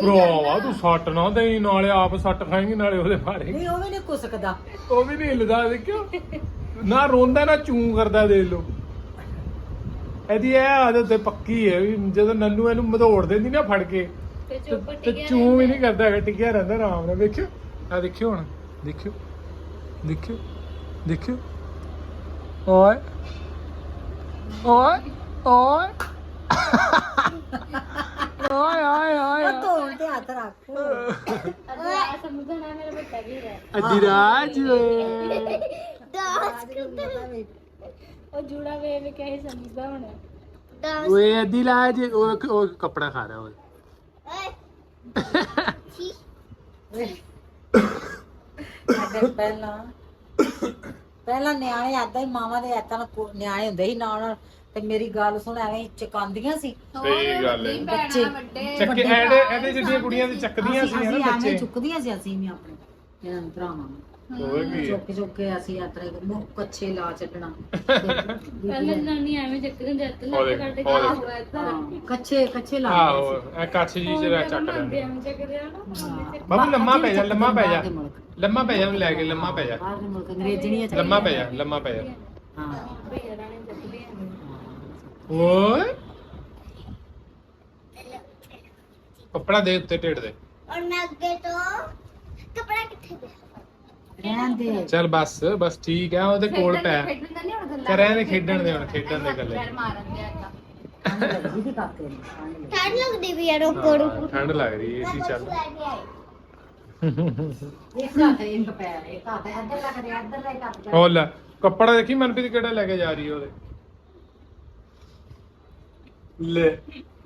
ਭਰਾਵਾ ਤੂੰ ਸੱਟ ਨਾ ਦੇਈ ਨਾਲੇ ਆਪ ਸੱਟ ਖਾਏਂਗੀ ਨਾਲੇ ਉਹਦੇ ਮਾਰੇ ਨਹੀਂ ਉਹ ਵੀ ਨਹੀਂ ਕੁ ਸਕਦਾ। ਉਹ ਵੀ ਨਹੀਂ ਹਿੱਲਦਾ ਦੇਖਿਓ। ਨਾ ਰੋਂਦਾ ਨਾ ਚੂੰ ਕਰਦਾ ਦੇਖ ਲਓ। ਇਹਦੀ ਇਹ ਆਦਤ ਤੇ ਪੱਕੀ ਹੈ ਵੀ ਜਦੋਂ ਨੰਨੂ ਇਹਨੂੰ ਮਧੋੜ ਦਿੰਦੀ ਨਾ ਫੜ ਕੇ ਤੇ ਚੁੱਪ ਤੇ ਟਿਕਿਆ ਚੂੰ ਵੀ ਨਹੀਂ ਕਰਦਾ ਹੈਗਾ ਟਿਕਿਆ ਰਹਿੰਦਾ ਆਰਾਮ ਨਾਲ। ਵੇਖਿਓ ਆ ਦੇਖਿਓ ਹੁਣ ਦੇਖਿਓ ਦੇਖਿਓ ਦੇਖਿਓ। ਓਏ ਓਏ ਓਏ। ਓਏ ਓਏ ਓਏ। ਉਹ ਧੋਣ ਤੇ ਹੱਥ ਰੱਖ। ਆ ਸਮਝਣਾ ਮੇਰਾ ਬੱਚਾ ਵੀ ਹੈ। ਅਧਿਰਾਜ ਡਾਂਸ ਕਰਦੇ ਉਹ ਜੂੜਾ ਵੇਖ ਕੇ ਹੀ ਸਮਝਦਾ ਹੁਣ। ਓਏ ਉਹ ਉਹ ਕਪੜਾ ਖਾ ਰਿਹਾ ਓਏ। ਓਏ। ਛੀ। ਸਾਡੇ ਪਹਿਲਾਂ ਪਹਿਲਾਂ ਨਿਆਣੇ ਆਦਾ ਹੀ ਮਾਵਾਂ ਦੇ ਹੱਥਾਂ ਨਾਲ ਕੋ- ਨਿਆਣੇ ਹੁੰਦੇ ਸੀ ਨਾਲ ਨਾਲ। ਤੇ ਮੇਰੀ ਗੱਲ ਸੁਣ ਐਵੇਂ ਚਕਾਉਂਦੀਆਂ ਸੀ। ਸਹੀ ਗੱਲ ਹੈ। ਬੱਚੇ। ਚੱਕੇ ਐਡੇ ਐਡੇ ਜਿਹੜੀਆਂ ਕੁੜੀਆਂ ਤੇ ਚੱਕਦੀਆਂ ਸੀ ਅਸੀਂ ਹਨਾ ਐਵੇਂ ਬੱਚੇ। ਚੁੱਕਦੀਆਂ ਸੀ ਅਸੀਂ ਵੀ ਆਪਣੇ ਭਰਾਵਾਂ ਨੂੰ। ਹੋਰ ਕੀ ਹੈ? ਚੁੱਕ ਚੁੱਕ ਕੇ ਅਸੀਂ ਯਾਤਰਾ ਮੁੱਖ ਕੱਛੇ ਲਾ ਛੱਡਣਾ। ਪਹਿਲਾਂ ਨਾਨੀ ਐਵੇਂ ਚੱਕਦੇ ਜੱਤ ਉਹ ਦੇਖ, ਲੱਗ ਕੱਢ ਕੇ ਉਹ ਦੇਖ। ਹੋਇਆ ਇੱਧਰ ਹਾਂ, ਕੱਛੇ ਕੱਛੇ ਲਾ ਆਹੋ ਇਹ ਕੱਛ ਜੀ ਜਿਹੜਾ ਚੱਕ ਲੈਂਦੇ ਐਵੇਂ ਚੱਕਦੇ ਆ ਨਾ ਬਾਬੂ ਲੰਮਾ ਪੈ ਜਾ ਲੰਮਾ ਪੈ ਜਾ। ਬਾਹਰ ਦੇ ਮੁਲਕ। ਲੰਮਾ ਪੈ ਜਾ ਉਹਨੂੰ ਲੈ ਕੇ ਲੰਮਾ ਪੈ ਜਾ। ਬਾਹਰ ਦੇ ਮੁਲਕ ਅੰਗਰੇਜ਼ਣੀਆਂ ਚ ਲੰਮਾ ਪੈ ਜਾ ਲੰਮਾ ਪੈ ਜਾ। ਹਾਂ। ਭਈਆ ਰਾਣੇ ਚੱਕਦੇ ਓਏ ਕੱਪੜਾ ਦੇ ਉੱਤੇ ਢਿੱਡ ਦੇ। ਔਰ ਮੈਂ ਅੱਗੇ ਤੋਂ ਕਪੜਾ ਕਿੱਥੇ ਗਿਆ? ਰਹਿਣ ਦੇ। ਚੱਲ ਬਸ ਬਸ ਠੀਕ ਹੈ ਉਹਦੇ ਕੋਲ ਪੈ। ਖੇਡਣ ਦਾ ਨਹੀਂ ਹੁਣ ਗੱਲਾਂ ਕਰਿਆ ਨੇ ਖੇਡਣ ਦੇ ਹੁਣ ਖੇਡਣ ਦੇ ਗੱਲੇ ਮਾਰਨ ਦੇ ਠੰਡ ਕਾਕੇ ਨੂੰ ਲੱਗਦੀ ਵੀ ਹਾਂ, ਲੱਗ ਰਹੀ ਏਸੀ ਚੱਲ। ਇੱਕ ਹੱਥ ਇੱਕ ਇੱਕ ਹੱਥ ਇੱਧਰ ਇੱਧਰ ਲੈ ਕੱਪੜਾ ਦੇਖੀ ਮਨਪ੍ਰੀਤ ਕਿਹੜਾ ਲੈ ਕੇ ਜਾ ਰਹੀ ਹੈ ਉਹਦੇ? ਲੈ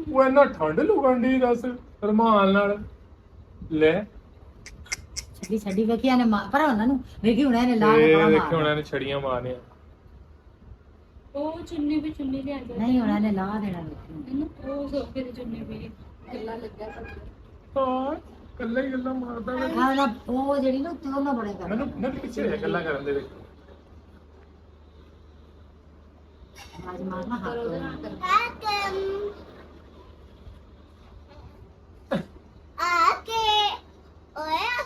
ਉਹ ਇਹਨਾਂ ਠੰਡ ਲੁਕਣ ਦੀ ਦੱਸ ਰਮਾਲ ਨਾਲ। ਲੈ। ਛੱਡੀ ਛੱਡੀ ਵੇਖਿਆ ਨੇ ਮਾਰ ਪਰ ਉਹਨਾਂ ਨੂੰ ਵੇਖੀ ਹੁਣ ਇਹਨੇ ਲਾ ਕੇ ਇਹ ਬੜਾ ਦੇਖੋ ਮਾਰ ਉਹਨਾਂ ਨੇ ਛੜੀਆਂ ਮਾਰਨੀਆਂ। ਉਹ ਚੁੰਨੀ ਵੀ ਚੁੰਨੀ ਲਿਆ ਕੇ ਨਹੀਂ ਹੁਣ ਇਹਨੇ ਲਾ ਦੇਣਾ ਵੇਖੀ ਇਹਨੂੰ ਉਹ ਸੋਫੇ ਦੀ ਚੁੰਨੀ ਵੀ ਗੱਲਾਂ ਲੱਗਿਆ ਕਰਦੀ ਹਾਂ ਕੱਲਾ ਹੀ ਗੱਲਾਂ ਮਾਰਦਾ ਵਾ। ਹਾਂ ਨਾ ਉਹ ਜਿਹੜੀ ਨਾ ਉੱਤੇ ਉਹਨਾਂ ਬੜੇ ਕਰ ਮੈਨੂੰ ਮੈਨੂੰ ਪਿੱਛੇ ਰਹਿ ਗੱਲਾਂ ਕਰਨ ਦੇ ਵਿੱਚ। ਆਜ ਮਾਰਨਾ ਹੱਥ ਆਕਮ ਆਕੇ। ਓਏ ਹੈ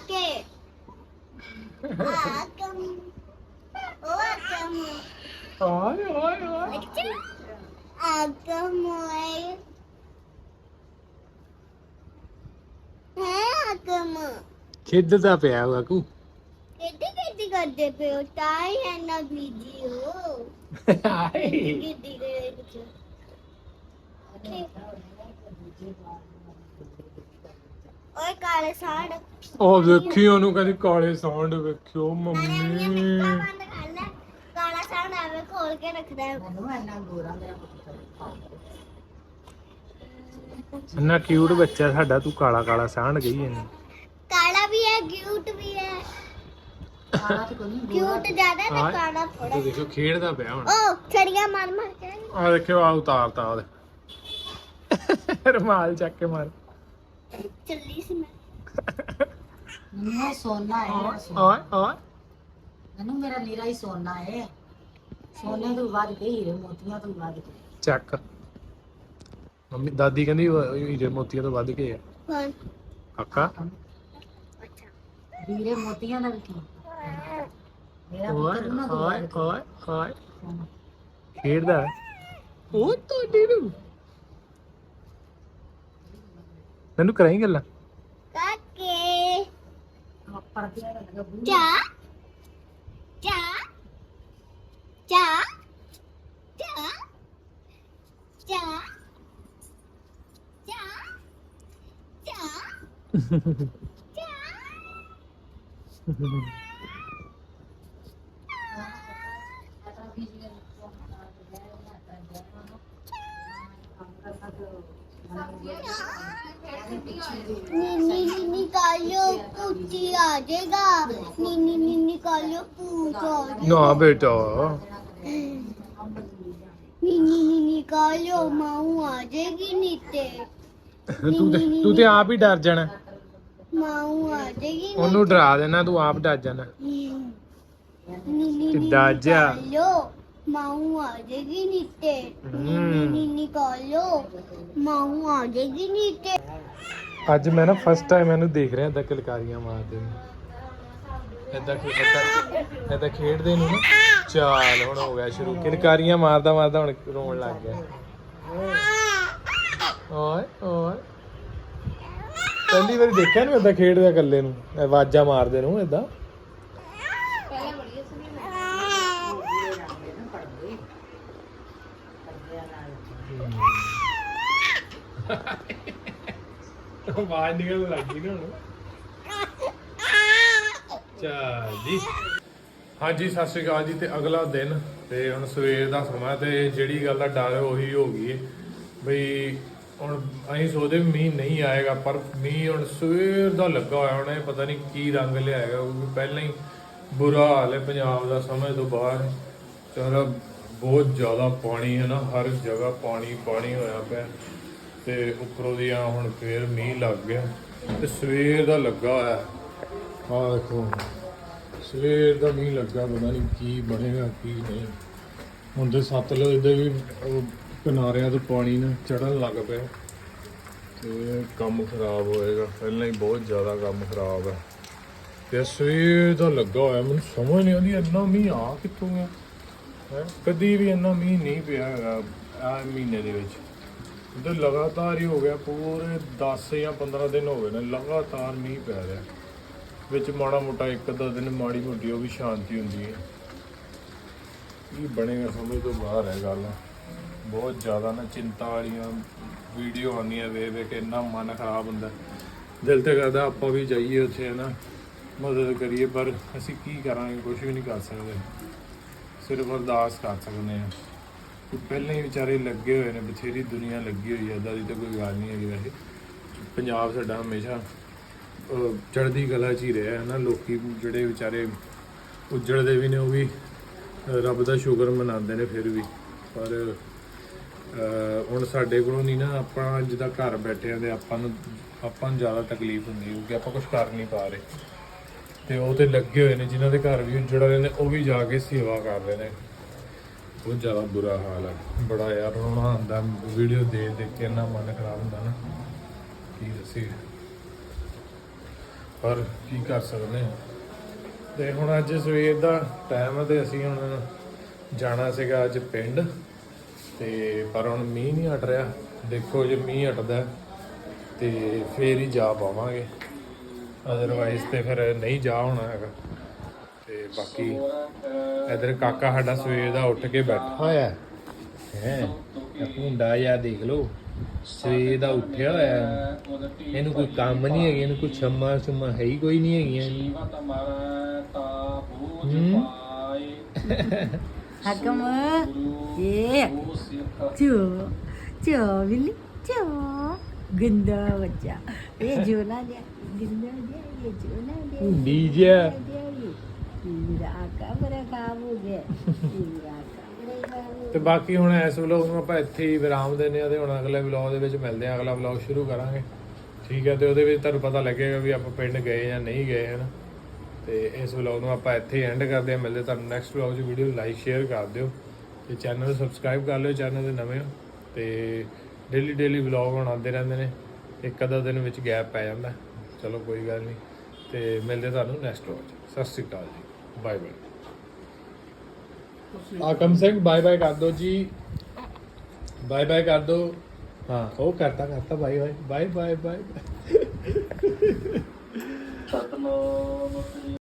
ਪਿਆ ਵਾ ਕੂ ਕਿੱਡੀ ਕਿੱਡੀ ਕਰਦੇ ਪਿਓ ਤਾਈ ਹੈ ਨਾ ਬੀਜੀ ਹੋ ਆਏ ਕਿੱਡੀ ਕਰੇ ਕੁਛ ਓਏ ਕਾਲੇ ਉਹ ਵੇਖੀ ਉਹਨੂੰ ਕਹਿੰਦੀ ਕਾਲੇ ਸਾਂਡ ਵੇਖਿਓ ਮੰਮੀ। ਨਿੱਕਾ ਬੰਦ ਕਰ ਲੈ। ਕਾਲਾ ਸਾੜ ਐਵੇਂ ਖੋਲ ਕੇ ਰੱਖਦਾ ਹੈ। ਮੈਨੂੰ ਇੰਨਾ ਗੋਰਾ ਮੇਰਾ ਪੁੱਤਰ ਇੰਨਾ ਕਿਊਟ ਬੱਚਾ ਸਾਡਾ ਤੂੰ ਕਾਲਾ ਕਾਲਾ ਸਾਂਡ ਗਈ ਇਹਨੂੰ ਕਾਲਾ ਵੀ ਹੈ ਕਿਊਟ ਵੀ ਹੈ। ਕਾਲਾ ਤੇ ਕੋਈ ਨਹੀਂ ਗੋਰਾ ਕਿਊਟ ਜ਼ਿਆਦਾ ਤੇ। ਕਾਲਾ ਤੂੰ ਦੇਖਿਓ ਖੇਡਦਾ ਪਿਆ ਹੁਣ। ਓ ਛੜੀਆਂ ਮਾਰ ਮਾਰ ਕੇ। ਆ ਦੇਖਿਓ ਆ ਉਤਾਰਤਾ ਉਹਦੇ ਰਮਾਲ ਚੱਕ ਕੇ ਮਾਰ। ਚੱਲੀ ਸੀ ਮੈਂ। ਮੈਨੂੰ ਸੋਨਾ ਹੈ। ਓਏ ਓਏ ਮੈਨੂੰ ਮੇਰਾ ਨੀਰਾ ਹੀ ਸੋਨਾ ਹੈ। ਸੋਨੇ ਤੋਂ ਵੱਧ ਕੇ ਹੀਰੇ ਮੋਤੀਆਂ ਤੋਂ ਵੱਧ ਕੇ। ਚੱਕ। ਮੰਮੀ ਦਾਦੀ ਕਹਿੰਦੀ ਉਹ ਹੀਰੇ ਮੋਤੀਆਂ ਤੋਂ ਵੱਧ ਕੇ ਆ। ਕੌਣ ਕਾਕਾ? ਅੱਛਾ ਹੀਰੇ ਮੋਤੀਆਂ ਵੀ ਕੀ? ਮੇਰਾ ਪੁੱਤਰ ਉਹਨਾਂ ਤੋਂ ਓਏ ਵੱਧ ਕੇ ਓਏ ਓਏ। ਖੇਡਦਾ ਉਹ ਤੁਹਾਡੀ ਨੂੰ ਮੈਨੂੰ ਕਰਾਈ ਗੱਲਾਂ? ਕਾਕੇ। ਬੂ ਚਾ। ਚਾ। ਚਾ। ਚਾ। ਚਾ। ਚਾ। ਚਾ। ਨੀਨੀ ਨੀਨੀ ਕਾਲਿਓ ਪੂਤੀ ਆ ਜਾਏਗਾ ਨੀਨੀ ਨੀਨੀ ਕਾਲਿਓ ਪੂਤ ਆ ਜਾਏਗਾ ਨਾ ਬੇਟਾ ਨੀਨੀ ਨੀਨੀ ਕਾਲਿਓ ਮਾऊ ਆ ਜਾਏਗੀ ਨੀਤੇ ਤੂੰ ਤੇ ਤੂੰ ਤੇ ਆਪ ਹੀ ਡਰ ਜਾਣਾ ਮਾऊ ਆ ਜਾਏਗੀ ਉਹਨੂੰ ਡਰਾ ਦੇਣਾ ਤੂੰ ਆਪ ਡਰ ਜਾਣਾ ਨੀਨੀ ਕਿੱਦਾਂ ਜਾ? ਕਾਲਿਓ ਮਾऊ ਆ ਜਾਏਗੀ ਨੀਤੇ ਨੀਨੀ ਹਮ। ਨੀਨੀ ਕਾਲਿਓ ਮਾऊ ਆ ਜਾਏਗੀ ਨੀਤੇ ਅੱਜ ਮੈਂ ਨਾ ਫਸਟ ਟਾਈਮ ਇਹਨੂੰ ਦੇਖ ਰਿਹਾ ਏਦਾਂ ਕਿਲਕਾਰੀਆਂ ਮਾਰਦੇ ਨੂੰ। ਏਦਾਂ ਖੇਡਦਾ ਏਦਾਂ ਖੇਡਦੇ ਨੂੰ ਨਾ। ਚਾਲ ਹੁਣ ਹੋ ਗਿਆ ਸ਼ੁਰੂ। ਕਿਲਕਾਰੀਆਂ ਮਾਰਦਾ ਮਾਰਦਾ ਹੁਣ ਰੋਣ ਲੱਗ ਗਿਆ। ਓਏ ਓਏ। ਪਹਿਲੀ ਵਾਰੀ ਦੇਖਿਆ ਨੂੰ ਏਦਾਂ ਖੇਡਦਾ ਇਕੱਲੇ ਨੂੰ। ਆਵਾਜ਼ਾਂ ਮਾਰਦੇ ਨੂੰ ਏਦਾਂ ਪਹਿਲਾਂ ਬੜੀ ਸੁਣੀ ਆਵਾਜ਼ ਨਿਕਲਣ ਲੱਗ ਗਈ ਨਾ ਹੁਣ। ਚੱਲ ਜੀ। ਹਾਂਜੀ, ਸਤਿ ਸ਼੍ਰੀ ਅਕਾਲ ਜੀ, ਤੇ ਅਗਲਾ ਦਿਨ, ਤੇ ਹੁਣ ਸਵੇਰ ਦਾ ਸਮਾਂ, ਤੇ ਜਿਹੜੀ ਗੱਲ ਦਾ ਡਰ ਉਹੀ ਹੋ ਗਈ ਬਈ, ਹੁਣ ਅਸੀਂ ਸੋਚਦੇ ਮੀਂਹ ਨਹੀਂ ਆਏਗਾ, ਪਰ ਮੀਂਹ ਹੁਣ ਸਵੇਰ ਦਾ ਲੱਗਾ ਹੋਇਆ, ਹੁਣ ਇਹ ਪਤਾ ਨਹੀਂ ਕੀ ਰੰਗ ਲਿਆਏਗਾ, ਕਿਉਂਕਿ ਪਹਿਲਾਂ ਹੀ ਬੁਰਾ ਹਾਲ ਹੈ, ਪੰਜਾਬ ਦਾ ਸਮੇਂ ਤੋਂ ਬਾਹਰ। ਸਾਰਾ ਬਹੁਤ ਜ਼ਿਆਦਾ ਪਾਣੀ ਹੈ ਨਾ, ਹਰ ਜਗ੍ਹਾ ਪਾਣੀ ਪਾਣੀ ਹੋਇਆ ਪਿਆ। ਤੇ ਉੱਪਰੋਂ ਦੀ ਆ ਹੁਣ ਫੇਰ ਮੀਂਹ ਲੱਗ ਗਿਆ ਤੇ ਸਵੇਰ ਦਾ ਲੱਗਾ ਹੋਇਆ। ਆ ਦੇਖੋ ਸਵੇਰ ਦਾ ਮੀਂਹ ਲੱਗਾ, ਪਤਾ ਨਹੀਂ ਕੀ ਬਣੇਗਾ, ਕੀ ਨਹੀਂ। ਹੁਣ ਤੇ ਸਤਲੁਜ ਦੇ ਵੀ ਕਿਨਾਰਿਆਂ ਤੋਂ ਪਾਣੀ ਨਾ ਚੜਨ ਲੱਗ ਪਿਆ। ਤੇ ਕੰਮ ਖਰਾਬ ਹੋਏਗਾ। ਪਹਿਲਾਂ ਹੀ ਬਹੁਤ ਜ਼ਿਆਦਾ ਕੰਮ ਖਰਾਬ ਹੈ ਤੇ ਸਵੇਰ ਦਾ ਲੱਗਾ ਹੋਇਆ, ਮੈਨੂੰ ਸਮਝ ਨਹੀਂ ਆਉਂਦੀ ਇੰਨਾ ਮੀਂਹ ਆ ਕਿੱਥੋਂ ਗਿਆ। ਹੈਂ? ਕਦੀ ਵੀ ਇੰਨਾ ਮੀਂਹ ਨਹੀਂ ਪਿਆ ਹੈਗਾ ਆ ਮਹੀਨੇ ਦੇ ਵਿੱਚ। ਤੇ ਲਗਾਤਾਰ ਹੀ ਹੋ ਗਿਆ, ਪੂਰੇ 10 ਜਾਂ 15 ਦਿਨ ਹੋ ਗਏ ਨੇ, ਲਗਾਤਾਰ ਮੀਂਹ ਪੈ ਰਿਹਾ। ਵਿੱਚ ਮਾੜਾ ਮੋਟਾ ਇੱਕ ਅੱਧਾ ਦਿਨ ਮਾੜੀ ਮੋਟੀ ਉਹ ਵੀ ਸ਼ਾਂਤੀ ਹੁੰਦੀ ਹੈ। ਕੀ ਬਣੇਗਾ ਸਮਝ ਤੋਂ ਬਾਹਰ ਹੈ ਗੱਲ। ਬਹੁਤ ਜ਼ਿਆਦਾ ਨਾ ਚਿੰਤਾ ਵਾਲੀਆਂ ਵੀਡੀਓ ਆਉਂਦੀਆਂ ਵੇ ਵੇ ਕੇ ਇੰਨਾ ਮਨ ਖਰਾਬ ਹੁੰਦਾ। ਦਿਲ ਤੇ ਕਰਦਾ ਆਪਾਂ ਵੀ ਜਾਈਏ ਉੱਥੇ, ਹੈ ਨਾ? ਮਦਦ ਕਰੀਏ, ਪਰ ਅਸੀਂ ਕੀ ਕਰਾਂਗੇ ਕੁਝ ਵੀ ਨਹੀਂ ਕਰ ਸਕਦੇ। ਸਿਰਫ ਅਰਦਾਸ ਕਰ ਸਕਦੇ ਹਾਂ। ਕਿ ਪਹਿਲਾਂ ਹੀ ਵਿਚਾਰੇ ਲੱਗੇ ਹੋਏ ਨੇ, ਬਥੇਰੀ ਦੁਨੀਆ ਲੱਗੀ ਹੋਈ ਹੈ ਇਦਾਂ ਦੀ ਤਾਂ ਕੋਈ ਗੱਲ ਨਹੀਂ ਹੈਗੀ ਵੈਸੇ। ਪੰਜਾਬ ਸਾਡਾ ਹਮੇਸ਼ਾ ਚੜ੍ਹਦੀ ਕਲਾ 'ਚ ਹੀ ਰਿਹਾ ਹੈ ਨਾ, ਲੋਕੀ ਜਿਹੜੇ ਵਿਚਾਰੇ ਉੱਜੜਦੇ ਵੀ ਨੇ, ਉਹ ਵੀ ਰੱਬ ਦਾ ਸ਼ੁਕਰ ਮਨਾਉਂਦੇ ਨੇ ਫਿਰ ਵੀ। ਪਰ ਹੁਣ ਸਾਡੇ ਕੋਲੋਂ ਨਹੀਂ ਨਾ, ਆਪਾਂ ਜਿੱਦਾਂ ਘਰ ਬੈਠੇ ਆਂ ਤੇ ਆਪਾਂ ਨੂੰ ਆਪਾਂ ਨੂੰ ਜ਼ਿਆਦਾ ਤਕਲੀਫ ਹੁੰਦੀ ਕਿਉਂਕਿ ਆਪਾਂ ਕੁਝ ਕਰ ਨਹੀਂ ਪਾ ਰਹੇ। ਤੇ ਉਹ ਤੇ ਲੱਗੇ ਹੋਏ ਨੇ, ਜਿਨ੍ਹਾਂ ਦੇ ਘਰ ਵੀ ਉੱਜੜ ਰਹੇ ਨੇ, ਉਹ ਵੀ ਜਾ ਕੇ ਸੇਵਾ ਕਰ ਰਹੇ ਨੇ। ਬਹੁਤ ਜ਼ਿਆਦਾ ਬੁਰਾ ਹਾਲ ਹੈ ਬੜਾ ਯਾਰ ਰੋਣਾ ਆਉਂਦਾ ਵੀਡੀਓ ਦੇਖ ਦੇਖ ਕੇ ਇੰਨਾ ਮਨ ਖਰਾਬ ਹੁੰਦਾ ਨਾ। ਕੀ ਦੱਸੀਏ? ਪਰ ਕੀ ਕਰ ਸਕਦੇ ਹਾਂ? ਤੇ ਹੁਣ ਅੱਜ ਸਵੇਰ ਦਾ ਟਾਈਮ ਹੈ ਤੇ ਅਸੀਂ ਹੁਣ ਜਾਣਾ ਸੀਗਾ ਅੱਜ ਪਿੰਡ। ਤੇ ਪਰ ਹੁਣ ਮੀਂਹ ਨਹੀਂ ਹਟ ਰਿਹਾ। ਦੇਖੋ ਜੇ ਮੀਂਹ ਹਟਦਾ ਤੇ ਫੇਰ ਹੀ ਜਾ ਪਾਵਾਂਗੇ। ਅਦਰਵਾਈਜ਼ ਤੇ ਫਿਰ ਨਹੀਂ ਜਾ ਹੋਣਾ ਹੈਗਾ। ਤੇ ਬਾਕੀ ਇਧਰ ਕਾਕਾ ਸਾਡਾ ਸਵੇਰ ਦਾ ਉੱਠ ਕੇ ਬੈਠਾ ਹੋਇਆ ਹੈ। ਹੈ ਭੁੰਡਾ ਜਾਂ ਦੇਖ ਲਓ ਸਵੇਰ ਦਾ ਉੱਠਿਆ ਹੋਇਆ। ਇਹਨੂੰ ਕੋਈ ਕੰਮ ਨਹੀਂ ਹੈਗਾ ਇਹਨੂੰ ਕੋਈ ਛੰਮਾ ਛੰਮਾ ਹੈ ਹੀ ਕੋਈ ਨਹੀਂ ਹੈਗੀਆਂ? ਹਕਮ ਇਹ ਚੋ ਚੋ ਬਿੱਲੀ ਚੋ। ਗੰਦਾ ਬੱਚਾ ਇਹ ਜੋਨਾ ਜਿਹਾ ਗੰਦਾ ਜਿਹਾ ਇਹ ਜੋਨਾ ਜਿਹਾ ਭੁੰਡੀ ਜਿਹਾ ਖਾਬ ਹੋ ਗਿਆ ਤੇ ਬਾਕੀ ਹੁਣ ਇਸ ਵਲੌਗ ਨੂੰ ਆਪਾਂ ਇੱਥੇ ਹੀ ਵਿਰਾਮ ਦਿੰਦੇ ਆ ਤੇ ਹੁਣ ਅਗਲੇ ਵਲੌਗ ਦੇ ਵਿੱਚ ਮਿਲਦੇ ਆ ਅਗਲਾ ਵਲੌਗ ਸ਼ੁਰੂ ਕਰਾਂਗੇ। ਠੀਕ ਹੈ, ਤੇ ਉਹਦੇ ਵਿੱਚ ਤੁਹਾਨੂੰ ਪਤਾ ਲੱਗੇਗਾ ਵੀ ਆਪਾਂ ਪਿੰਡ ਗਏ ਜਾਂ ਨਹੀਂ ਗਏ ਹਨ ਤੇ ਇਸ ਵਲੌਗ ਨੂੰ ਆਪਾਂ ਇੱਥੇ ਐਂਡ ਕਰਦੇ ਆ ਮਿਲਦੇ ਤੁਹਾਨੂੰ ਨੈਕਸਟ ਵਲੌਗ 'ਚ। ਵੀਡੀਓ ਲਾਈਕ ਸ਼ੇਅਰ ਕਰ ਦਿਓ ਤੇ ਚੈਨਲ ਨੂੰ ਸਬਸਕ੍ਰਾਈਬ ਕਰ ਲਿਓ ਚੈਨਲ ਦੇ ਨਵੇਂ ਹੋ। ਤੇ ਡੇਲੀ ਡੇਲੀ ਵਲੌਗ ਹੁਣ ਆਉਂਦੇ ਰਹਿੰਦੇ ਨੇ, ਇੱਕ ਅੱਧਾ ਦਿਨ ਵਿੱਚ ਗੈਪ ਪੈ ਜਾਂਦਾ। ਚਲੋ ਕੋਈ ਗੱਲ ਨਹੀਂ। ਤੇ ਮਿਲਦੇ ਤੁਹਾਨੂੰ ਨੈਕਸਟ ਵਲੌਗ 'ਚ। ਸਤਿ ਸ਼੍ਰੀ ਅਕਾਲ ਜੀ। Bye bye Akam Singh bye bye ਕਰ ਦਿਓ ਜੀ ਬਾਏ ਬਾਏ ਕਰ ਦਿਓ ਹਾਂ ਉਹ ਕਰਤਾ ਕਰਤਾ bye bye bye bye bye Satnam